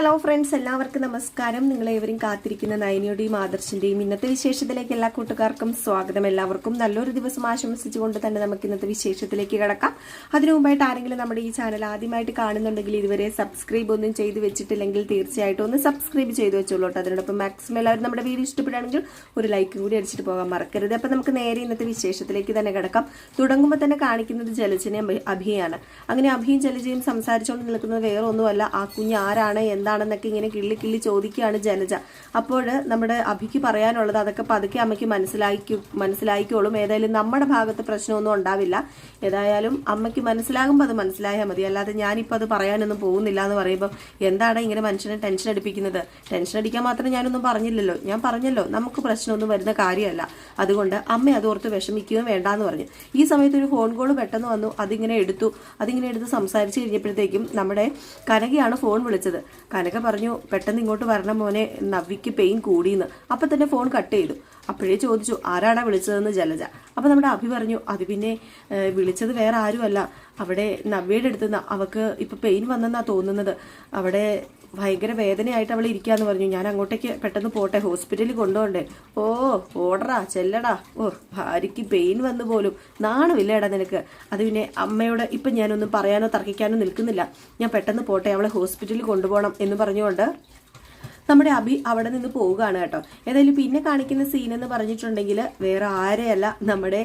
Hello friends എല്ലാവർക്കും നമസ്കാരം. നിങ്ങളേവരും കാത്തിരിക്കുന്ന നയനിയുടെയും ആദർശിന്റെയും ഇന്നത്തെ വിശേഷത്തിലേക്ക് എല്ലാ കൂട്ടുകാർക്കും സ്വാഗതം. എല്ലാവർക്കും നല്ലൊരു ദിവസം ആശംസിച്ചുകൊണ്ട് തന്നെ നമുക്ക് ഇന്നത്തെ വിശേഷത്തിലേക്ക് കിടക്കാം. അതിനു മുമ്പായിട്ട് ആരെങ്കിലും നമ്മുടെ ഈ ചാനൽ ആദ്യമായിട്ട് കാണുന്നുണ്ടെങ്കിൽ ഇതുവരെ സബ്സ്ക്രൈബ് ഒന്നും ചെയ്ത് വെച്ചിട്ടില്ലെങ്കിൽ തീർച്ചയായിട്ടും ഒന്ന് സബ്സ്ക്രൈബ് ചെയ്ത് വെച്ചോളൂ കേട്ടോ അതിനോടൊപ്പം മാക്സിമം എല്ലാവരും നമ്മുടെ വീഡിയോ ഇഷ്ടപ്പെടുകയാണെങ്കിൽ ഒരു ലൈക്ക് കൂടി അടിച്ചിട്ട് പോകാൻ മറക്കരുത്. അപ്പം നമുക്ക് നേരെ ഇന്നത്തെ വിശേഷത്തിലേക്ക് തന്നെ കിടക്കാം. തുടങ്ങുമ്പോൾ തന്നെ കാണിക്കുന്നത് ജലജനെ അഭിയാണ്. അങ്ങനെ അഭിയും ജലജയും സംസാരിച്ചുകൊണ്ട് നിൽക്കുന്നത് വേറെ ഒന്നുമല്ല ആ കുഞ്ഞ് ആരാണ് എന്താണെന്നൊക്കെ ഇങ്ങനെ കിള്ളി കിള്ളി ചോദിക്കുകയാണ് ജനജ. അപ്പോൾ നമ്മുടെ അഭിക്ക് പറയാനുള്ളത് അതൊക്കെ പതുക്കെ അമ്മയ്ക്ക് മനസ്സിലാക്കി മനസ്സിലാക്കിക്കോളും ഏതായാലും നമ്മുടെ ഭാഗത്ത് പ്രശ്നമൊന്നും ഉണ്ടാവില്ല. ഏതായാലും അമ്മയ്ക്ക് മനസ്സിലാകുമ്പോൾ അത് മനസ്സിലായാൽ മതി. അല്ലാതെ ഞാനിപ്പോൾ അത് പറയാനൊന്നും പോകുന്നില്ല എന്ന് പറയുമ്പോൾ എന്താണ് ഇങ്ങനെ മനുഷ്യനെ ടെൻഷൻ അടിപ്പിക്കുന്നത്? ടെൻഷൻ അടിക്കാൻ മാത്രം ഞാനൊന്നും പറഞ്ഞില്ലല്ലോ. ഞാൻ പറഞ്ഞല്ലോ നമുക്ക് പ്രശ്നമൊന്നും വരുന്ന കാര്യമല്ല. അതുകൊണ്ട് അമ്മ അതോർത്ത് വിഷമിക്കുകയും വേണ്ട എന്ന് പറഞ്ഞു. ഈ സമയത്ത് ഒരു ഫോൺ കോൾ പെട്ടെന്ന് വന്നു. അതിങ്ങനെ എടുത്തു. അതിങ്ങനെ എടുത്ത് സംസാരിച്ച് കഴിഞ്ഞപ്പോഴത്തേക്കും നമ്മുടെ കനകയാണ് ഫോൺ വിളിച്ചത്. കനക പറഞ്ഞു പെട്ടെന്ന് ഇങ്ങോട്ട് വരണം മോനെ നവ്വിക്ക് പെയിൻ കൂടിയെന്ന് അപ്പം തന്നെ ഫോൺ കട്ട് ചെയ്തു. അപ്പോഴേ ചോദിച്ചു ആരാടാ വിളിച്ചതെന്ന് ജലജ? അപ്പം നമ്മുടെ അഭി പറഞ്ഞു അത് പിന്നെ വിളിച്ചത് വേറെ ആരുമല്ല. അവിടെ നവ്യയുടെ അടുത്തുനിന്ന്. അവക്ക് ഇപ്പം പെയിൻ വന്നെന്നാ തോന്നുന്നത്. അവിടെ ഭയങ്കര വേദനയായിട്ട് അവൾ ഇരിക്കാന്ന് പറഞ്ഞു. ഞാൻ അങ്ങോട്ടേക്ക് പെട്ടെന്ന് പോട്ടെ ഹോസ്പിറ്റലിൽ കൊണ്ടുപോണ്ടേ ഓ ഓടറാ ചെല്ലടാ. ഓ ഭാര്യയ്ക്ക് പെയിൻ വന്നു പോലും. നാണമില്ലേടാ നിനക്ക്. അത് പിന്നെ അമ്മയോട് ഇപ്പം ഞാനൊന്നും പറയാനോ തർക്കിക്കാനോ നിൽക്കുന്നില്ല. ഞാൻ പെട്ടെന്ന് പോട്ടെ അവളെ ഹോസ്പിറ്റലിൽ കൊണ്ടുപോകണം എന്ന് പറഞ്ഞുകൊണ്ട് നമ്മുടെ അഭി അവിടെ നിന്ന് പോവുകയാണ് കേട്ടോ. ഏതായാലും പിന്നെ കാണിക്കുന്ന സീൻ എന്ന് പറഞ്ഞിട്ടുണ്ടെങ്കിൽ വേറെ ആരെയല്ല നമ്മുടെ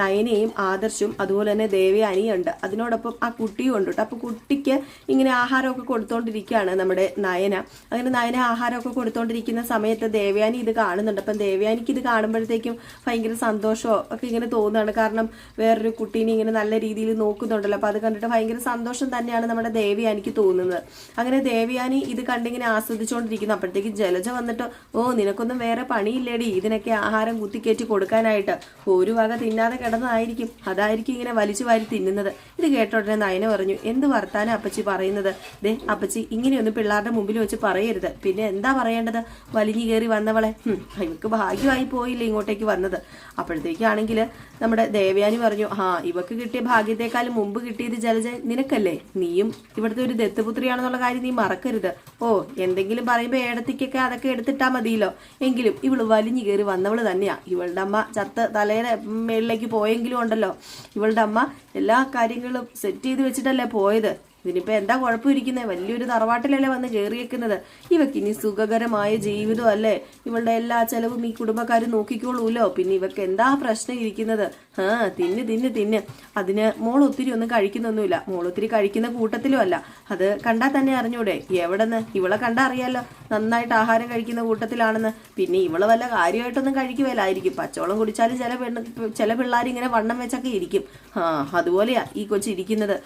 നയനയും ആദർശും അതുപോലെ തന്നെ ദേവയാനിയുണ്ട് അതിനോടൊപ്പം ആ കുട്ടിയും ഉണ്ട് കേട്ടോ. അപ്പൊ കുട്ടിക്ക് ഇങ്ങനെ ആഹാരമൊക്കെ കൊടുത്തോണ്ടിരിക്കുകയാണ് നമ്മുടെ നയന. അങ്ങനെ നയന ആഹാരമൊക്കെ കൊടുത്തോണ്ടിരിക്കുന്ന സമയത്ത് ദേവയാനി ഇത് കാണുന്നുണ്ട്. അപ്പം ദേവയാനിക്ക് ഇത് കാണുമ്പോഴത്തേക്കും ഭയങ്കര സന്തോഷമോ ഒക്കെ ഇങ്ങനെ തോന്നുകയാണ്. കാരണം വേറൊരു കുട്ടീനെ ഇങ്ങനെ നല്ല രീതിയിൽ നോക്കുന്നുണ്ടല്ലോ. അപ്പൊ അത് കണ്ടിട്ട് ഭയങ്കര സന്തോഷം തന്നെയാണ് നമ്മുടെ ദേവയാനിക്ക് തോന്നുന്നത്. അങ്ങനെ ദേവയാനി ഇത് കണ്ടിങ്ങനെ ആസ്വദിച്ചുകൊണ്ടിരിക്കുന്നു. അപ്പോഴത്തേക്ക് ജലജ വന്നിട്ട് ഓ നിനക്കൊന്നും വേറെ പണിയില്ലേടി. ഇതിനൊക്കെ ആഹാരം കുത്തിക്കയറ്റി കൊടുക്കാനായിട്ട് ഒരു വക തിന്നാതെ കിടന്നതായിരിക്കും. അതായിരിക്കും ഇങ്ങനെ വലിച്ചു വാരി തിന്നുന്നത്. ഇത് കേട്ട ഉടനെ നയന പറഞ്ഞു എന്ത് വർത്താനം അപ്പച്ചി പറയുന്നത്? ദേ അപ്പച്ചി ഇങ്ങനെയൊന്നും പിള്ളേരുടെ മുമ്പിൽ വെച്ച് പറയരുത്. പിന്നെ എന്താ പറയേണ്ടത്? വലിഞ്ഞു കയറി വന്നവളെ. ഇവക്ക് ഭാഗ്യമായി പോയില്ലേ ഇങ്ങോട്ടേക്ക് വന്നത്. അപ്പോഴത്തേക്കാണെങ്കിൽ നമ്മുടെ ദേവയാനി പറഞ്ഞു ആ ഇവക്ക് കിട്ടിയ ഭാഗ്യത്തെക്കാളും മുമ്പ് കിട്ടിയത് ജലജ നിനക്കല്ലേ? നീയും ഇവിടുത്തെ ഒരു ദത്തുപുത്രിയാണെന്നുള്ള കാര്യം നീ മറക്കരുത്. ഓ എന്തെങ്കിലും പറയുമ്പോൾ ഏടത്തിക്കൊക്കെ അതൊക്കെ എടുത്തിട്ടാ മതിയല്ലോ. എങ്കിലും ഇവൾ വലിഞ്ഞു കയറി വന്നവൾ തന്നെയാ. ഇവളുടെ അമ്മ ചത്ത് തലയുടെ മേളിലേക്ക് പോയെങ്കിലും ഉണ്ടല്ലോ. ഇവളുടെ അമ്മ എല്ലാ കാര്യങ്ങളും സെറ്റ് ചെയ്ത് വെച്ചിട്ടല്ലേ പോയത്. ഇതിനിപ്പോ എന്താ കുഴപ്പമിരിക്കുന്നത് വലിയൊരു തറവാട്ടിലല്ലേ വന്ന് കയറിയേക്കുന്നത് ഇവക്ക് ഇനി സുഖകരമായ ജീവിതം അല്ലേ ഇവളുടെ എല്ലാ ചെലവും ഈ കുടുംബക്കാർ നോക്കിക്കോളൂല്ലോ പിന്നെ ഇവക്ക് എന്താ പ്രശ്നം ഇരിക്കുന്നത്? ആ തിന്ന് തിന്ന് തിന്ന്. അതിന് മോൾ ഒത്തിരി ഒന്നും കഴിക്കുന്നൊന്നുമില്ല. മോൾ ഒത്തിരി കഴിക്കുന്ന കൂട്ടത്തിലും അല്ല. അത് കണ്ടാൽ തന്നെ അറിഞ്ഞൂടെ? എവിടെന്ന്? ഇവളെ കണ്ടാ അറിയാലോ. നന്നായിട്ട് ആഹാരം കഴിക്കുന്ന കൂട്ടത്തിലാണെന്ന്. പിന്നെ ഇവൾ വല്ല കാര്യമായിട്ടൊന്നും കഴിക്കുവല്ലായിരിക്കും പച്ചവളം കുടിച്ചാലും ചില പെണ്ണ് ചില പിള്ളേർ ഇങ്ങനെ വണ്ണം വെച്ചൊക്കെ ഇരിക്കും. ആ അതുപോലെയാ ഈ കൊച്ചിരിക്കുന്നത്.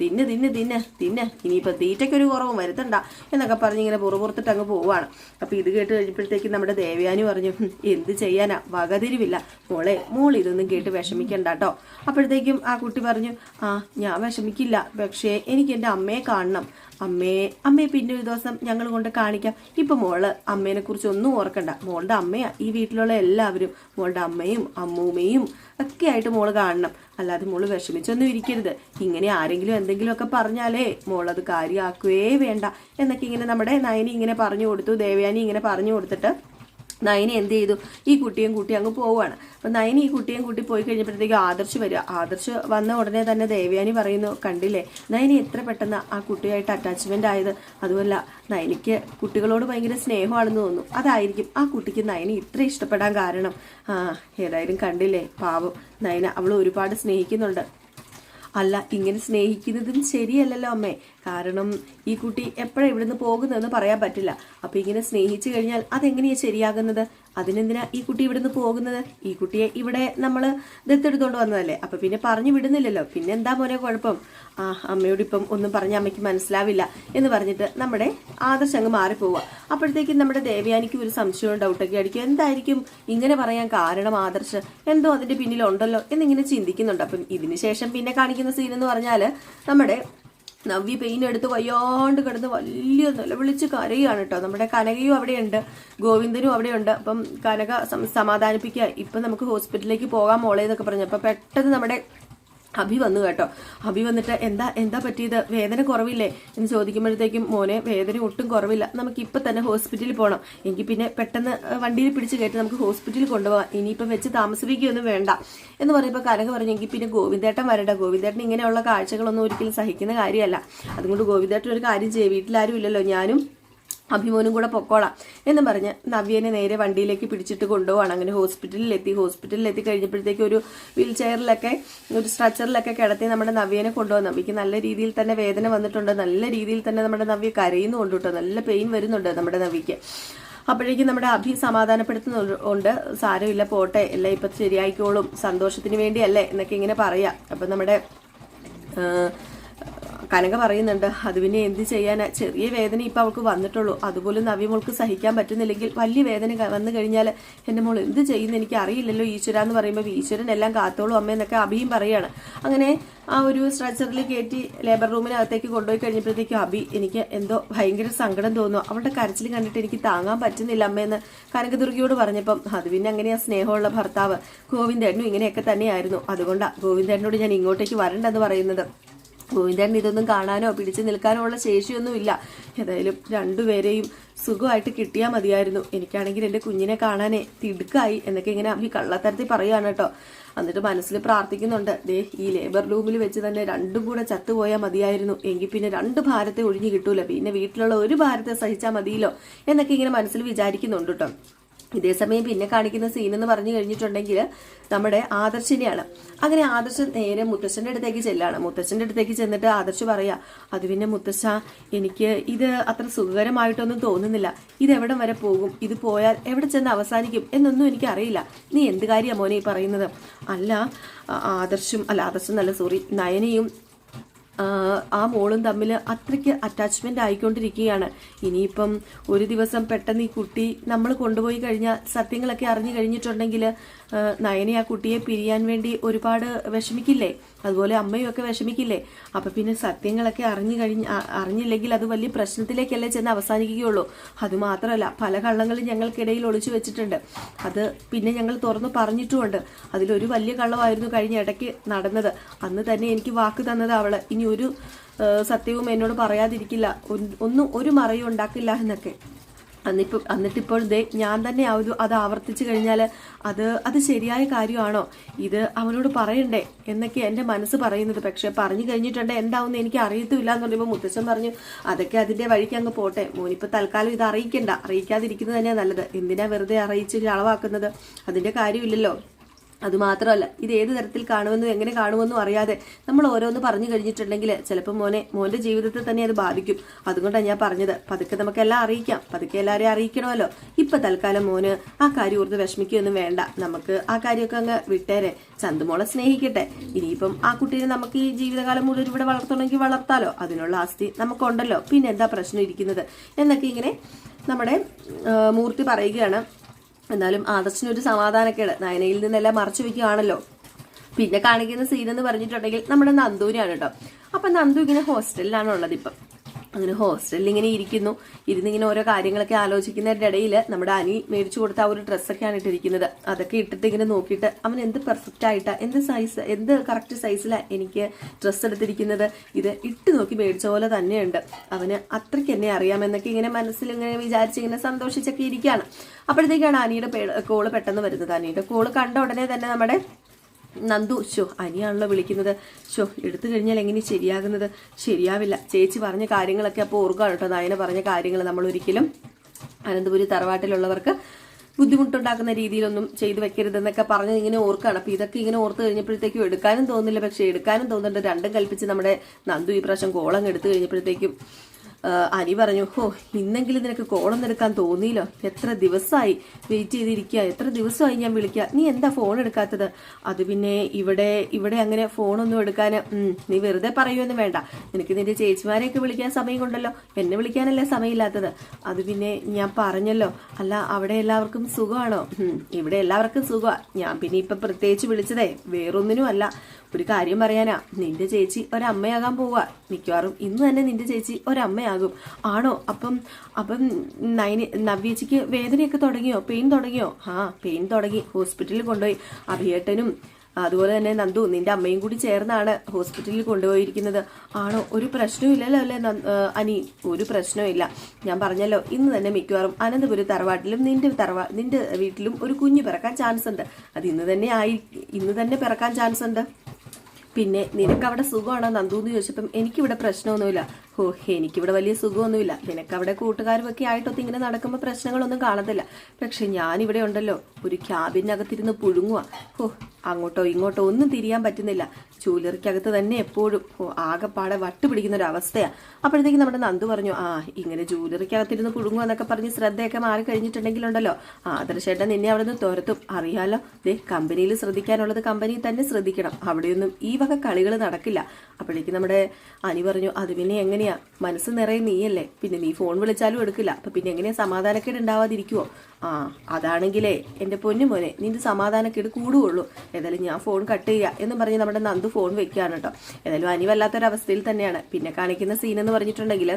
തിന്ന് തിന്ന് തിന്ന്. തിന്ന്. ഇനിയിപ്പോൾ തീറ്റയ്ക്ക് ഒരു കുറവും വരുത്തണ്ട എന്നൊക്കെ പറഞ്ഞ് ഇങ്ങനെ പുറപുറത്തിട്ട് അങ്ങ് പോവാണ്. അപ്പോൾ ഇത് കേട്ട് കഴിഞ്ഞപ്പോഴത്തേക്കും നമ്മുടെ ദേവയാനി പറഞ്ഞു എന്ത് ചെയ്യാനാ? വകതിരിവില്ല. മോളെ മോൾ ഇതൊന്നും കേട്ട് വിഷമിക്കണ്ട കേട്ടോ അപ്പോഴത്തേക്കും ആ കുട്ടി പറഞ്ഞു ആ ഞാൻ വിഷമിക്കില്ല. പക്ഷേ എനിക്ക് എന്റെ അമ്മയെ കാണണം. അമ്മയെ അമ്മയെ പിന്നെ ഒരു ദിവസം ഞങ്ങൾ കൊണ്ട് കാണിക്കാം. ഇപ്പൊ മോൾ അമ്മേനെ കുറിച്ച് ഒന്നും ഓർക്കണ്ട. മോളുടെ അമ്മയാ ഈ വീട്ടിലുള്ള എല്ലാവരും. മോളുടെ അമ്മയും അമ്മൂമ്മയും ഒക്കെ ആയിട്ട് മോൾ കാണണം. അല്ലാതെ മോൾ വിഷമിച്ചൊന്നും ഇരിക്കരുത്. ഇങ്ങനെ ആരെങ്കിലും എന്തെങ്കിലും ഒക്കെ പറഞ്ഞാലേ മോളത് കാര്യമാക്കുകയേ വേണ്ട. എന്നൊക്കെ ഇങ്ങനെ നമ്മുടെ നയനി ഇങ്ങനെ പറഞ്ഞു കൊടുത്തു ദേവയാനി ഇങ്ങനെ പറഞ്ഞു കൊടുത്തിട്ട് നയനി എന്ത് ചെയ്തു? ഈ കുട്ടിയും കുട്ടി അങ്ങ് പോവുകയാണ്. അപ്പൊ നയനി ഈ കുട്ടിയും കുട്ടി പോയി കഴിഞ്ഞപ്പോഴത്തേക്ക് ആദർശ് വരിക. ആദർശ് വന്ന ഉടനെ തന്നെ ദേവ്യാനി പറയുന്നു കണ്ടില്ലേ? നയനി എത്ര പെട്ടെന്ന് ആ കുട്ടിയായിട്ട് അറ്റാച്ച്മെന്റ് ആയത്? അതുമല്ല നയനിക്ക് കുട്ടികളോട് ഭയങ്കര സ്നേഹമാണെന്ന് തോന്നുന്നു. അതായിരിക്കും ആ കുട്ടിക്ക് നയനി ഇത്ര ഇഷ്ടപ്പെടാൻ കാരണം. ആ ഏതായാലും കണ്ടില്ലേ? പാവം. നയന അവൾ ഒരുപാട് സ്നേഹിക്കുന്നുണ്ട്. അല്ല ഇങ്ങനെ സ്നേഹിക്കുന്നതും ശരിയല്ലല്ലോ അമ്മേ. കാരണം ഈ കുട്ടി എപ്പോഴാണ് ഇവിടുന്ന് പോകുന്നതെന്ന് പറയാൻ പറ്റില്ല. അപ്പോൾ ഇങ്ങനെ സ്നേഹിച്ചു കഴിഞ്ഞാൽ അതെങ്ങനെയാണ് ശരിയാകുന്നത്? അതിനെന്തിനാ ഈ കുട്ടി ഇവിടുന്ന് പോകുന്നത്? ഈ കുട്ടിയെ ഇവിടെ നമ്മൾ ദത്തെടുത്തോണ്ട് വന്നതല്ലേ? അപ്പൊ പിന്നെ പറഞ്ഞു വിടുന്നില്ലല്ലോ. പിന്നെ എന്താ മോനെ കുഴപ്പം? ആ അമ്മയോട് ഇപ്പം ഒന്നും പറഞ്ഞ അമ്മയ്ക്ക് മനസ്സിലാവില്ല എന്ന് പറഞ്ഞിട്ട് നമ്മുടെ ആദർശം അങ്ങ് മാറിപ്പോവുക അപ്പോഴത്തേക്കും നമ്മുടെ ദേവയാനിക്ക് ഒരു സംശയവും ഡൗട്ടൊക്കെ അടിക്കും എന്തായിരിക്കും? ഇങ്ങനെ പറയാൻ കാരണം ആദർശ്? എന്തോ അതിന്റെ പിന്നിലുണ്ടല്ലോ എന്നിങ്ങനെ ചിന്തിക്കുന്നുണ്ട്. അപ്പം ഇതിനുശേഷം പിന്നെ കാണിക്കുന്ന സീൻ എന്ന് പറഞ്ഞാൽ നമ്മുടെ നവ്യ പെയിൻ എടുത്ത് വയ്യാണ്ട് കിടന്ന് വലിയ നിലവിളിച്ച് കരയാണ് കേട്ടോ നമ്മുടെ കനകയും അവിടെയുണ്ട്. ഗോവിന്ദനും അവിടെയുണ്ട്. അപ്പം കനക സമാധാനിപ്പിക്കുക ഇപ്പം നമുക്ക് ഹോസ്പിറ്റലിലേക്ക് പോകാൻ മോളേ എന്നൊക്കെ പറഞ്ഞു. അപ്പം പെട്ടെന്ന് നമ്മുടെ അഭി വന്നു കേട്ടോ. അഭി വന്നിട്ട് എന്താ എന്താ പറ്റിയത്? വേദന കുറവില്ലേ? എന്ന് ചോദിക്കുമ്പോഴത്തേക്കും മോനെ വേദന ഒട്ടും കുറവില്ല. നമുക്ക് ഇപ്പം തന്നെ ഹോസ്പിറ്റലിൽ പോകണം എങ്കിൽ പിന്നെ പെട്ടെന്ന് വണ്ടിയിൽ പിടിച്ച് കയറ്റി നമുക്ക് ഹോസ്പിറ്റലിൽ കൊണ്ടുപോകാം. ഇനിയിപ്പം വെച്ച് താമസിപ്പിക്കുകയൊന്നും വേണ്ട. എന്ന് പറയുമ്പോൾ പറഞ്ഞു എങ്കിൽ പിന്നെ ഗോവിന്ദേട്ടൻ വരണ്ട. ഗോവിന്ദേട്ടൻ ഇങ്ങനെയുള്ള കാഴ്ചകളൊന്നും ഒരിക്കലും സഹിക്കുന്ന കാര്യമല്ല. അതുകൊണ്ട് ഗോവിന്ദേട്ടൻ ഒരു കാര്യം ചെയ്യും. വീട്ടിലാരും ഇല്ലല്ലോ. ഞാനും അഭിമോനും കൂടെ പൊക്കോളാം എന്ന് പറഞ്ഞ് നവ്യനെ നേരെ വണ്ടിയിലേക്ക് പിടിച്ചിട്ട് കൊണ്ടുപോകണം അങ്ങനെ ഹോസ്പിറ്റലിൽ എത്തി ഹോസ്പിറ്റലിൽ എത്തി കഴിഞ്ഞപ്പോഴത്തേക്ക് ഒരു വീൽ ചെയറിലൊക്കെ ഒരു സ്ട്രക്ചറിലൊക്കെ കിടത്തി നമ്മുടെ നവ്യനെ കൊണ്ടുപോകും നവ്യക്ക് നല്ല രീതിയിൽ തന്നെ വേദന വന്നിട്ടുണ്ട്. നല്ല രീതിയിൽ തന്നെ നമ്മുടെ നവ്യ കരയുന്നുണ്ട് കേട്ടോ. നല്ല പെയിൻ വരുന്നുണ്ട് നമ്മുടെ നവ്യക്ക് അപ്പോഴേക്കും നമ്മുടെ അഭി സമാധാനപ്പെടുത്തുന്നുണ്ട്. സാരമില്ല പോട്ടെ. എല്ലാം ഇപ്പം ശരിയായിക്കോളും. സന്തോഷത്തിന് വേണ്ടിയല്ലേ എന്നൊക്കെ ഇങ്ങനെ പറയാം. അപ്പം നമ്മുടെ കനക പറയുന്നുണ്ട് അത് പിന്നെ എന്ത് ചെയ്യാനാ? ചെറിയ വേദന ഇപ്പം അവൾക്ക് വന്നിട്ടുള്ളൂ. അതുപോലെ അതുപോലും നവ്യമോൾക്ക് സഹിക്കാൻ പറ്റുന്നില്ലെങ്കിൽ വലിയ വേദന വന്നു കഴിഞ്ഞാൽ എന്റെ മോൾ എന്ത് ചെയ്യുന്നു എനിക്ക് അറിയില്ലല്ലോ ഈശ്വര എന്ന് പറയുമ്പോൾ ഈശ്വരൻ എല്ലാം കാത്തോളൂ അമ്മ എന്നൊക്കെ അഭിയും പറയാണ്. അങ്ങനെ ആ ഒരു സ്ട്രെച്ചറിൽ കയറ്റി ലേബർ റൂമിനകത്തേക്ക് കൊണ്ടുപോയി കഴിഞ്ഞപ്പോഴത്തേക്കും അഭി എനിക്ക് എന്തോ ഭയങ്കര സങ്കടം തോന്നുന്നു. അവളുടെ കരച്ചിൽ കണ്ടിട്ട് എനിക്ക് താങ്ങാൻ പറ്റുന്നില്ല അമ്മയെന്ന് കനകദുർഗയോട് പറഞ്ഞപ്പം അത് പിന്നെ അങ്ങനെയാ സ്നേഹമുള്ള ഭർത്താവ്. ഗോവിന്ദേട്ടനും ഇങ്ങനെയൊക്കെ തന്നെയായിരുന്നു. അതുകൊണ്ടാണ് ഗോവിന്ദേട്ടനോട് ഞാൻ ഇങ്ങോട്ടേക്ക് വരണ്ടെന്ന് പറയുന്നത്. ഗോവിന്ദൻ ഇതൊന്നും കാണാനോ പിടിച്ചു നിൽക്കാനോ ഉള്ള ശേഷിയൊന്നും ഇല്ല ഏതായാലും രണ്ടുപേരെയും സുഖമായിട്ട് കിട്ടിയാൽ മതിയായിരുന്നു. എനിക്കാണെങ്കിൽ എന്റെ കുഞ്ഞിനെ കാണാനേ തിടുക്കായി എന്നൊക്കെ ഇങ്ങനെ അഭി കള്ളത്തരത്തിൽ പറയുകയാണ് കേട്ടോ. എന്നിട്ട് മനസ്സിൽ പ്രാർത്ഥിക്കുന്നുണ്ട്. ദേ ഈ ലേബർ റൂമിൽ വെച്ച് തന്നെ രണ്ടും കൂടെ ചത്തുപോയാൽ മതിയായിരുന്നു. എങ്കിൽ പിന്നെ രണ്ട് ഭാരത്തെ ഒഴിഞ്ഞു കിട്ടൂല. പിന്നെ വീട്ടിലുള്ള ഒരു ഭാരത്തെ സഹിച്ചാൽ മതിയല്ലോ എന്നൊക്കെ ഇങ്ങനെ മനസ്സിൽ വിചാരിക്കുന്നുണ്ട് കേട്ടോ. ഇതേസമയം പിന്നെ കാണിക്കുന്ന സീൻ എന്ന് പറഞ്ഞു കഴിഞ്ഞിട്ടുണ്ടെങ്കിൽ നമ്മുടെ ആദർശിനെയാണ്. അങ്ങനെ ആദർശ് നേരെ മുത്തശ്ശന്റെ അടുത്തേക്ക് ചെല്ലാണ്. മുത്തശ്ശന്റെ അടുത്തേക്ക് ചെന്നിട്ട് ആദർശ് പറയാ അത് പിന്നെ മുത്തശ്ശ എനിക്ക് ഇത് അത്ര സുഖകരമായിട്ടൊന്നും തോന്നുന്നില്ല. ഇത് എവിടം വരെ പോകും? ഇത് പോയാൽ എവിടെ ചെന്ന് അവസാനിക്കും? എന്നൊന്നും എനിക്ക് അറിയില്ല നീ എന്ത് കാര്യമാണ് മോനെ ഈ പറയുന്നത്? അല്ല ആദർശും അല്ല ആദർശം നല്ല സോറി നയനയും ആ, മോളും തമ്മിൽ അത്രയ്ക്ക് അറ്റാച്ച്മെന്റ് ആയിക്കൊണ്ടിരിക്കുകയാണ്. ഇനിയിപ്പം ഒരു ദിവസം പെട്ടെന്ന് ഈ കുട്ടി നമ്മൾ കൊണ്ടുപോയി കഴിഞ്ഞാൽ സത്യങ്ങളൊക്കെ അറിഞ്ഞു കഴിഞ്ഞിട്ടുണ്ടെങ്കിൽ നയനെ ആ കുട്ടിയെ പിരിയാൻ വേണ്ടി ഒരുപാട് വിഷമിക്കില്ലേ? അതുപോലെ അമ്മയും ഒക്കെ വിഷമിക്കില്ലേ? അപ്പം പിന്നെ സത്യങ്ങളൊക്കെ അറിഞ്ഞു കഴിഞ്ഞ് അറിഞ്ഞില്ലെങ്കിൽ അത് വലിയ പ്രശ്നത്തിലേക്കല്ലേ ചെന്ന് അവസാനിക്കുകയുള്ളൂ. അതുമാത്രമല്ല പല കള്ളങ്ങളും ഞങ്ങൾക്കിടയിൽ ഒളിച്ചു വെച്ചിട്ടുണ്ട്. അത് പിന്നെ ഞങ്ങൾ തുറന്ന് പറഞ്ഞിട്ടുമുണ്ട്. അതിലൊരു വലിയ കള്ളമായിരുന്നു കഴിഞ്ഞ ഇടയ്ക്ക് നടന്നത്. അന്ന് തന്നെ എനിക്ക് വാക്ക് തന്നത് അവൾ ഇനി ഒരു സത്യവും എന്നോട് പറയാതിരിക്കില്ല. ഒന്നും ഒരു മറയും ഉണ്ടാക്കില്ല എന്നൊക്കെ. അന്നിപ്പോ എന്നിട്ടിപ്പോൾ ദേ ഞാൻ തന്നെ ആ ഒരു അത് ആവർത്തിച്ചു കഴിഞ്ഞാൽ അത് അത് ശരിയായ കാര്യമാണോ? ഇത് അവനോട് പറയണ്ടേ എന്നൊക്കെ എന്റെ മനസ്സ് പറയുന്നത്. പക്ഷെ പറഞ്ഞു കഴിഞ്ഞിട്ടുണ്ട് എന്താവുമെന്ന് എനിക്ക് അറിയത്തുമില്ല എന്ന് പറയുമ്പോൾ മുത്തച്ഛൻ പറഞ്ഞു അതൊക്കെ അതിന്റെ വഴിക്ക് അങ്ങ് പോട്ടെ. മോനിപ്പോൾ തൽക്കാലം ഇത് അറിയിക്കണ്ട. അറിയിക്കാതിരിക്കുന്നത് തന്നെയാണ് നല്ലത്. എന്തിനാ വെറുതെ അറിയിച്ച് കളവാക്കുന്നത് അതിന്റെ കാര്യമില്ലല്ലോ. അത് മാത്രമല്ല ഇത് ഏത് തരത്തിൽ കാണുമെന്നും എങ്ങനെ കാണുമെന്നും അറിയാതെ നമ്മൾ ഓരോന്ന് പറഞ്ഞു കഴിഞ്ഞിട്ടുണ്ടെങ്കിൽ ചിലപ്പോൾ മോനെ മോന്റെ ജീവിതത്തെ തന്നെ അത് ബാധിക്കും. അതുകൊണ്ടാണ് ഞാൻ പറഞ്ഞത്. പതുക്കെ നമുക്കെല്ലാം അറിയിക്കാം. പതുക്കെ എല്ലാവരെയും അറിയിക്കണമല്ലോ. ഇപ്പൊ തൽക്കാലം മോന് ആ കാര്യം ഓർത്ത് വിഷമിക്കുകയൊന്നും വേണ്ട. നമുക്ക് ആ കാര്യമൊക്കെ അങ്ങ് വിട്ടേരെ. ചന്തുമോളെ സ്നേഹിക്കട്ടെ. ഇനിയിപ്പം ആ കുട്ടീനെ നമുക്ക് ഈ ജീവിതകാലം മുഴുവൻ ഇവിടെ വളർത്തണമെങ്കിൽ വളർത്താലോ. അതിനുള്ള ആസ്തി നമുക്കുണ്ടല്ലോ. പിന്നെ എന്താ പ്രശ്നം ഇരിക്കുന്നത്? എന്നൊക്കെ ഇങ്ങനെ നമ്മുടെ മൂർത്തി പറയുകയാണ്. എന്നാലും ആദർശിനൊരു സമാധാനക്കേട്. നയനയിൽ നിന്നെല്ലാം മറച്ചു വെക്കുകയാണല്ലോ. പിന്നെ കാണിക്കുന്ന സീൻ എന്ന് പറഞ്ഞിട്ടുണ്ടെങ്കിൽ നമ്മുടെ നന്ദുവിനാണ് കേട്ടോ അപ്പൊ നന്ദു ഇങ്ങനെ ഹോസ്റ്റലിലാണ് ഉള്ളത് ഇപ്പം. അങ്ങനെ ഹോസ്റ്റലിൽ ഇങ്ങനെ ഇരിക്കുന്നു. ഇരുന്നിങ്ങനെ ഓരോ കാര്യങ്ങളൊക്കെ ആലോചിക്കുന്നതിന്റെ ഇടയിൽ നമ്മുടെ അനി മേടിച്ചു കൊടുത്ത ആ ഒരു ഡ്രസ്സൊക്കെയാണ് ഇട്ടിരിക്കുന്നത്. അതൊക്കെ ഇട്ടിട്ട് ഇങ്ങനെ നോക്കിയിട്ട് അവൻ എന്ത് പെർഫെക്റ്റ് ആയിട്ടാ എന്ത് സൈസ് എന്ത് കറക്റ്റ് സൈസിലാണ് എനിക്ക് ഡ്രസ്സ് എടുത്തിരിക്കുന്നത്. ഇത് ഇട്ട് നോക്കി മേടിച്ച പോലെ തന്നെയുണ്ട്. അവന് അത്രയ്ക്ക് എന്നെ അറിയാമെന്നൊക്കെ ഇങ്ങനെ മനസ്സിൽ ഇങ്ങനെ വിചാരിച്ച് ഇങ്ങനെ സന്തോഷിച്ചൊക്കെ ഇരിക്കുകയാണ്. അപ്പോഴത്തേക്കാണ് അനിയുടെ കോൾ പെട്ടെന്ന് വരുന്നത്. അനിയുടെ കോൾ കണ്ട ഉടനെ തന്നെ നമ്മുടെ നന്ദു ഷോ അനിയാണല്ലോ വിളിക്കുന്നത്. ഷോ എടുത്തു കഴിഞ്ഞാൽ എങ്ങനെ ശരിയാകുന്നത്? ശരിയാവില്ല. ചേച്ചി പറഞ്ഞ കാര്യങ്ങളൊക്കെ അപ്പോൾ ഓർക്കാണ് കേട്ടോ. നയന പറഞ്ഞ കാര്യങ്ങൾ നമ്മൾ ഒരിക്കലും അനന്തപുരി തറവാട്ടിലുള്ളവർക്ക് ബുദ്ധിമുട്ടുണ്ടാക്കുന്ന രീതിയിലൊന്നും ചെയ്തു വെക്കരുതെന്നൊക്കെ പറഞ്ഞ് ഇങ്ങനെ ഓർക്കാണ്. അപ്പൊ ഇതൊക്കെ ഇങ്ങനെ ഓർത്ത് കഴിഞ്ഞപ്പോഴത്തേക്കും എടുക്കാനും തോന്നില്ല പക്ഷേ എടുക്കാനും തോന്നുന്നുണ്ട്. രണ്ടും കൽപ്പിച്ച് നമ്മുടെ നന്ദു ഈ പ്രാവശ്യം കോളങ്ങ് എടുത്തു കഴിഞ്ഞപ്പോഴത്തേക്കും അനി പറഞ്ഞു ഹോ ഇന്നെങ്കിലും നിനക്ക് കോളം എടുക്കാൻ തോന്നിയില്ലോ? എത്ര ദിവസമായി വെയിറ്റ് ചെയ്തിരിക്കുക എത്ര ദിവസമായി ഞാൻ വിളിക്കുക നീ എന്താ ഫോൺ എടുക്കാത്തത്? അത് പിന്നെ ഇവിടെ ഇവിടെ അങ്ങനെ ഫോണൊന്നും എടുക്കാൻ നീ വെറുതെ പറയുമെന്ന് വേണ്ട. നിനക്ക് നിന്റെ ചേച്ചിമാരെയൊക്കെ വിളിക്കാൻ സമയം കൊണ്ടല്ലോ എന്നെ വിളിക്കാനല്ലേ സമയമില്ലാത്തത്. അത് പിന്നെ ഞാൻ പറഞ്ഞല്ലോ. അല്ല അവിടെ എല്ലാവർക്കും സുഖമാണോ? ഇവിടെ എല്ലാവർക്കും സുഖമാണ് ഞാൻ പിന്നെ ഇപ്പൊ പ്രത്യേകിച്ച് വിളിച്ചതേ വേറൊന്നിനും അല്ല ഒരു കാര്യം പറയാനാ നിന്റെ ചേച്ചി ഒരമ്മയാകാൻ പോവാ. മിക്കവാറും ഇന്ന് തന്നെ നിന്റെ ചേച്ചി ഒരമ്മയാകും ആണോ? അപ്പം അപ്പം നൈനി നവ്യേച്ചിക്ക് വേദനയൊക്കെ തുടങ്ങിയോ? പെയിൻ തുടങ്ങിയോ? ആ പെയിൻ തുടങ്ങി. ഹോസ്പിറ്റലിൽ കൊണ്ടുപോയി. അഭിയേട്ടനും അതുപോലെ തന്നെ നന്ദു നിന്റെ അമ്മയും കൂടി ചേർന്നാണ് ഹോസ്പിറ്റലിൽ കൊണ്ടുപോയിരിക്കുന്നത്. ആണോ? ഒരു പ്രശ്നവും ഇല്ലല്ലോ അല്ലേ അനി? ഒരു പ്രശ്നവും ഇല്ല. ഞാൻ പറഞ്ഞല്ലോ ഇന്ന് തന്നെ മിക്കവാറും അനന്തപുരം തറവാട്ടിലും നിന്റെ തറവാ നിന്റെ വീട്ടിലും ഒരു കുഞ്ഞ് പിറക്കാൻ ചാൻസ് ഉണ്ട് അത് ഇന്ന് തന്നെ ആയി ഇന്ന് തന്നെ പിറക്കാൻ ചാൻസ് ഉണ്ട് പിന്നെ നിനക്ക് അവിടെ സുഖമാണോ നന്ദു എന്ന് ചോദിച്ചപ്പം എനിക്കിവിടെ പ്രശ്നമൊന്നുമില്ല. ഓ എനിക്കിവിടെ വലിയ സുഖമൊന്നുമില്ല. നിനക്ക് അവിടെ കൂട്ടുകാരുമൊക്കെ ആയിട്ടൊക്കെ ഇങ്ങനെ നടക്കുമ്പോൾ പ്രശ്നങ്ങളൊന്നും കാണത്തില്ല. പക്ഷെ ഞാനിവിടെ ഉണ്ടല്ലോ. ഒരു ക്യാബിനകത്തിരുന്ന് പുഴുങ്ങുക ഓ അങ്ങോട്ടോ ഇങ്ങോട്ടോ ഒന്നും തിരിയാൻ പറ്റുന്നില്ല. ജൂലറിക്കകത്ത് തന്നെ എപ്പോഴും. ഓ ആകെപ്പാടെ വട്ടുപിടിക്കുന്ന ഒരു അവസ്ഥയാണ് അപ്പോഴത്തേക്ക് നമ്മുടെ നന്ദു പറഞ്ഞു ആ ഇങ്ങനെ ജൂലറിക്കകത്തിരുന്ന് പുഴുങ്ങുക എന്നൊക്കെ പറഞ്ഞ് ശ്രദ്ധയൊക്കെ മാറി കഴിഞ്ഞിട്ടുണ്ടെങ്കിലുണ്ടല്ലോ. ആദർശേട്ടൻ നിന്നെ അവിടെ നിന്ന് തുരത്തും. അറിയാലോ ദേ കമ്പനിയിൽ ശ്രദ്ധിക്കാനുള്ളത് കമ്പനിയിൽ തന്നെ ശ്രദ്ധിക്കണം. അവിടെയൊന്നും ഈ വക കളികൾ നടക്കില്ല. അപ്പോഴേക്ക് നമ്മുടെ അനി പറഞ്ഞു അത് പിന്നെ എങ്ങനെയാ മനസ്സ് നിറയെ നീയല്ലേ? പിന്നെ നീ ഫോൺ വിളിച്ചാലും എടുക്കില്ല. അപ്പൊ പിന്നെ എങ്ങനെയാ സമാധാനക്കേട് ഉണ്ടാവാതിരിക്കുവോ ആ അതാണെങ്കിലേ എന്റെ പൊന്നു മോനെ നിന്റെ സമാധാനക്കേട് കൂടുകയുള്ളൂ ഏതായാലും ഞാൻ ഫോൺ കട്ട് ചെയ്യാ എന്ന് പറഞ്ഞ് നമ്മുടെ നന്ദു ഫോൺ വെക്കുകയാണ് കേട്ടോ. ഏതായാലും അനി വല്ലാത്തൊരവസ്ഥയിൽ തന്നെയാണ്. പിന്നെ കാണിക്കുന്ന സീൻ എന്ന് പറഞ്ഞിട്ടുണ്ടെങ്കിൽ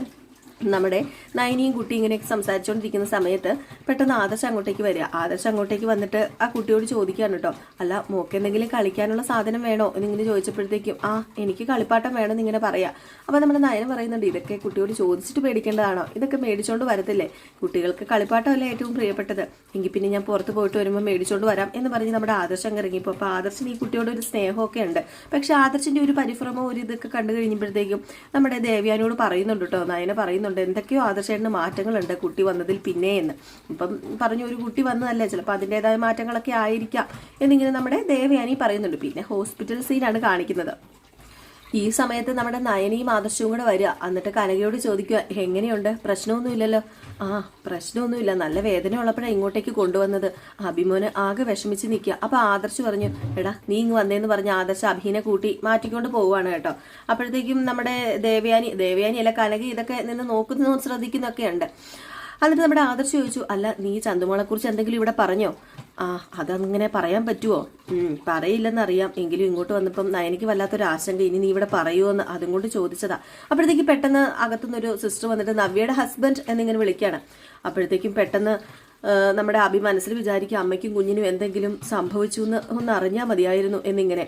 നമ്മുടെ നയനിയും കുട്ടി ഇങ്ങനെയൊക്കെ സംസാരിച്ചുകൊണ്ടിരിക്കുന്ന സമയത്ത് പെട്ടെന്ന് ആദർശ് അങ്ങോട്ടേക്ക് വരിക. ആദർശ് അങ്ങോട്ടേക്ക് വന്നിട്ട് ആ കുട്ടിയോട് ചോദിക്കുകയാണ് കേട്ടോ. അല്ല മോക്ക് എന്തെങ്കിലും കളിക്കാനുള്ള സാധനം വേണോ? എന്നിങ്ങനെ ചോദിച്ചപ്പോഴത്തേക്കും ആ എനിക്ക് കളിപ്പാട്ടം വേണം എന്നിങ്ങനെ പറയാം. അപ്പോൾ നമ്മുടെ നയനം പറയുന്നുണ്ട് ഇതൊക്കെ കുട്ടിയോട് ചോദിച്ചിട്ട് പേടിക്കേണ്ടതാണോ? ഇതൊക്കെ മേടിച്ചുകൊണ്ട് വരത്തില്ലേ? കുട്ടികൾക്ക് കളിപ്പാട്ടമല്ലേ ഏറ്റവും പ്രിയപ്പെട്ടത്. എങ്കിൽ പിന്നെ ഞാൻ പുറത്ത് പോയിട്ട് വരുമ്പോൾ മേടിച്ചുകൊണ്ട് വരാം എന്ന് പറഞ്ഞ് നമ്മുടെ ആദർശം അങ്ങ് അപ്പോൾ ആദർശിന് ഈ കുട്ടിയോട് ഒരു സ്നേഹമൊക്കെ ഉണ്ട്. പക്ഷേ ആദർശിന്റെ ഒരു പരിഭ്രമോ ഒരു ഇതൊക്കെ കണ്ടു കഴിഞ്ഞപ്പോഴത്തേക്കും നമ്മുടെ ദേവ്യാനോട് പറയുന്നുണ്ട് കേട്ടോ നയന പറയുന്നുണ്ട്. എന്തൊക്കെയോ ആദർശേട്ടന് മാറ്റങ്ങളുണ്ട് കുട്ടി വന്നതിൽ പിന്നെ എന്ന്. ഇപ്പം പറഞ്ഞു ഒരു കുട്ടി വന്നതല്ലേ ചിലപ്പോൾ അതിന്റെതായ മാറ്റങ്ങളൊക്കെ ആയിരിക്കാം എന്നിങ്ങനെ നമ്മുടെ ദേവയാനി പറയുന്നുണ്ട്. പിന്നെ ഹോസ്പിറ്റൽ സീനാണ് കാണിക്കുന്നത്. ഈ സമയത്ത് നമ്മുടെ നയനിയും ആദർശവും കൂടെ വരിക. എന്നിട്ട് കനകയോട് ചോദിക്കുക എങ്ങനെയുണ്ട്? പ്രശ്നമൊന്നുമില്ലല്ലോ. ആ പ്രശ്നമൊന്നുമില്ല. നല്ല വേദന ഉള്ളപ്പോഴാണ് ഇങ്ങോട്ടേക്ക് കൊണ്ടുവന്നത്. അഭിമോന് ആകെ വിഷമിച്ച് നിൽക്കുക. അപ്പൊ ആദർശ് പറഞ്ഞു എടാ നീ ഇങ്ങ് വന്നേന്ന് പറഞ്ഞ് ആദർശ് അഭിനെ കൂട്ടി മാറ്റിക്കൊണ്ട് പോവുകയാണ് കേട്ടോ. അപ്പോഴത്തേക്കും നമ്മുടെ ദേവയാനി ദേവയാനി അല്ല കനക ഇതൊക്കെ നിന്ന് നോക്കുന്നു ശ്രദ്ധിക്കുന്നൊക്കെയുണ്ട് എന്നിട്ട് നമ്മുടെ ആദർശ് ചോദിച്ചു അല്ല നീ ചന്തുമോളെ കുറിച്ച് എന്തെങ്കിലും ഇവിടെ പറഞ്ഞോ? ആ അതങ്ങനെ പറയാൻ പറ്റുമോ പറയില്ലെന്നറിയാം. എങ്കിലും ഇങ്ങോട്ട് വന്നപ്പം നയനിക്ക് വല്ലാത്തൊരു ആശങ്ക. ഇനി നീ ഇവിടെ പറയുമോന്ന് അതും കൊണ്ട് ചോദിച്ചതാ. അപ്പോഴത്തേക്ക് പെട്ടെന്ന് അകത്തുനിന്നൊരു സിസ്റ്റർ വന്നിട്ട് നവ്യയുടെ ഹസ്ബൻഡ് എന്നിങ്ങനെ വിളിക്കുകയാണ് അപ്പോഴത്തേക്കും പെട്ടെന്ന് നമ്മുടെ അഭി മനസ്സിൽ വിചാരിക്കും അമ്മയ്ക്കും കുഞ്ഞിനും എന്തെങ്കിലും സംഭവിച്ചു എന്ന് ഒന്ന് അറിഞ്ഞാൽ മതിയായിരുന്നു എന്നിങ്ങനെ.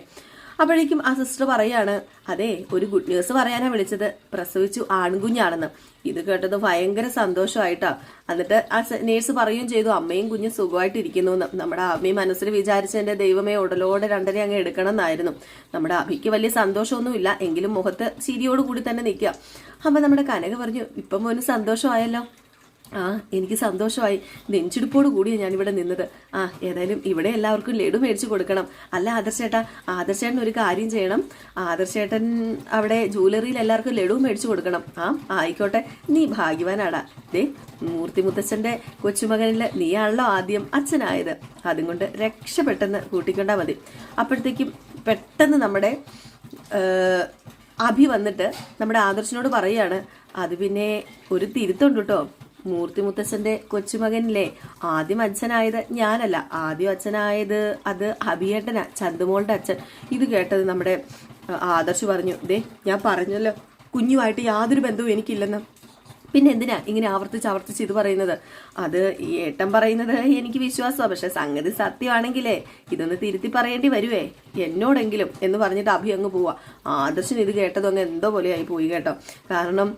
അപ്പോഴേക്കും ആ സിസ്റ്റർ പറയാണ് അതെ ഒരു ഗുഡ് ന്യൂസ് പറയാനാണ് വിളിച്ചത്. പ്രസവിച്ചു ആൺകുഞ്ഞാണെന്ന്. ഇത് കേട്ടത് ഭയങ്കര സന്തോഷമായിട്ടാ എന്നിട്ട് ആ നേഴ്സ് പറയുകയും ചെയ്തു അമ്മയും കുഞ്ഞും സുഖമായിട്ടിരിക്കുന്നു എന്ന് നമ്മുടെ അമ്മയും മനസ്സിൽ വിചാരിച്ചതിന്റെ ദൈവമേ ഉടലോടെ രണ്ടര അങ്ങ് എടുക്കണം എന്നായിരുന്നു നമ്മുടെ അഭിക്ക് വലിയ സന്തോഷമൊന്നുമില്ല. എങ്കിലും മുഖത്ത് ചിരിയോടുകൂടി തന്നെ നിൽക്കുക. അപ്പൊ നമ്മുടെ കനക പറഞ്ഞു ഇപ്പം മോന് സന്തോഷമായല്ലോ. ആ എനിക്ക് സന്തോഷമായി. നെഞ്ചിടുപ്പോട് കൂടിയാണ് ഞാനിവിടെ നിന്നത്. ആ ഏതായാലും ഇവിടെ എല്ലാവർക്കും ലഡു മേടിച്ചു കൊടുക്കണം. അല്ല ആദർശേട്ടാ ആദർശേട്ടൻ ഒരു കാര്യം ചെയ്യണം. ആദർശേട്ടൻ അവിടെ ജൂവലറിയിൽ എല്ലാവർക്കും ലഡു മേടിച്ചു കൊടുക്കണം. ആ ആയിക്കോട്ടെ. നീ ഭാഗ്യവാനാടാ. ദേ മൂർത്തി മുത്തച്ഛന്റെ കൊച്ചുമകനിൽ നീയാണല്ലോ ആദ്യം അച്ഛനായത്. അതും കൊണ്ട് രക്ഷപ്പെട്ടെന്ന് കൂട്ടിക്കൊണ്ടാ മതി. അപ്പോഴത്തേക്കും പെട്ടെന്ന് നമ്മുടെ അഭി വന്നിട്ട് നമ്മുടെ ആദർശനോട് പറയാണ്. അത് പിന്നെ ഒരു തിരുത്തുണ്ട് കേട്ടോ. മൂർത്തി മുത്തച്ഛന്റെ കൊച്ചുമകനില്ലേ ആദ്യം അച്ഛനായത് ഞാനല്ല. ആദ്യം അച്ഛനായത് അത് അഭിയേട്ടനാ ചന്തുമോളുടെ അച്ഛൻ. ഇത് കേട്ടത് നമ്മുടെ ആദർശ് പറഞ്ഞു ദേ ഞാൻ പറഞ്ഞല്ലോ കുഞ്ഞുമായിട്ട് യാതൊരു ബന്ധവും എനിക്കില്ലെന്ന്. പിന്നെ എന്തിനാ ഇങ്ങനെ ആവർത്തിച്ച് ആവർത്തിച്ച് ഇത് പറയുന്നത്? അത് ഈ ഏട്ടൻ പറയുന്നത് എനിക്ക് വിശ്വാസമാണ് പക്ഷെ സംഗതി സത്യമാണെങ്കിലേ ഇതൊന്ന് തിരുത്തി പറയേണ്ടി വരുവേ. എന്നോടെങ്കിലും എന്ന് പറഞ്ഞിട്ട് അഭി അങ്ങ് പോവാ. ആദർശൻ ഇത് കേട്ടതും അങ്ങ് പോലെ ആയി പോയി കേട്ടോ. കാരണം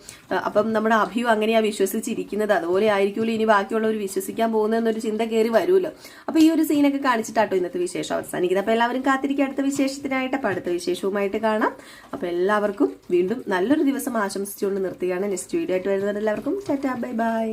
അപ്പം നമ്മുടെ അഭിയും അങ്ങനെയാ വിശ്വസിച്ചിരിക്കുന്നത്. അതുപോലെ ആയിരിക്കുമല്ലോ ഇനി ബാക്കിയുള്ളവർ വിശ്വസിക്കാൻ പോകുന്നതെന്നൊരു ചിന്ത കയറി വരുമല്ലോ. അപ്പൊ ഈ ഒരു സീനൊക്കെ കാണിച്ചിട്ടാട്ടോ ഇന്നത്തെ വിശേഷം അവസാനിക്കുന്നത്. അപ്പൊ എല്ലാവരും കാത്തിരിക്കുക. അടുത്ത വിശേഷത്തിനായിട്ട് അപ്പൊ അടുത്ത വിശേഷവുമായിട്ട് കാണാം. അപ്പൊ എല്ലാവർക്കും വീണ്ടും നല്ലൊരു ദിവസം ആശംസിച്ചുകൊണ്ട് നിർത്തുകയാണ് നെക്സ്റ്റ് വീഡിയോ ആയിട്ട് വരുന്നത് എല്ലാവർക്കും ടാറ്റാ ബൈ ബൈ.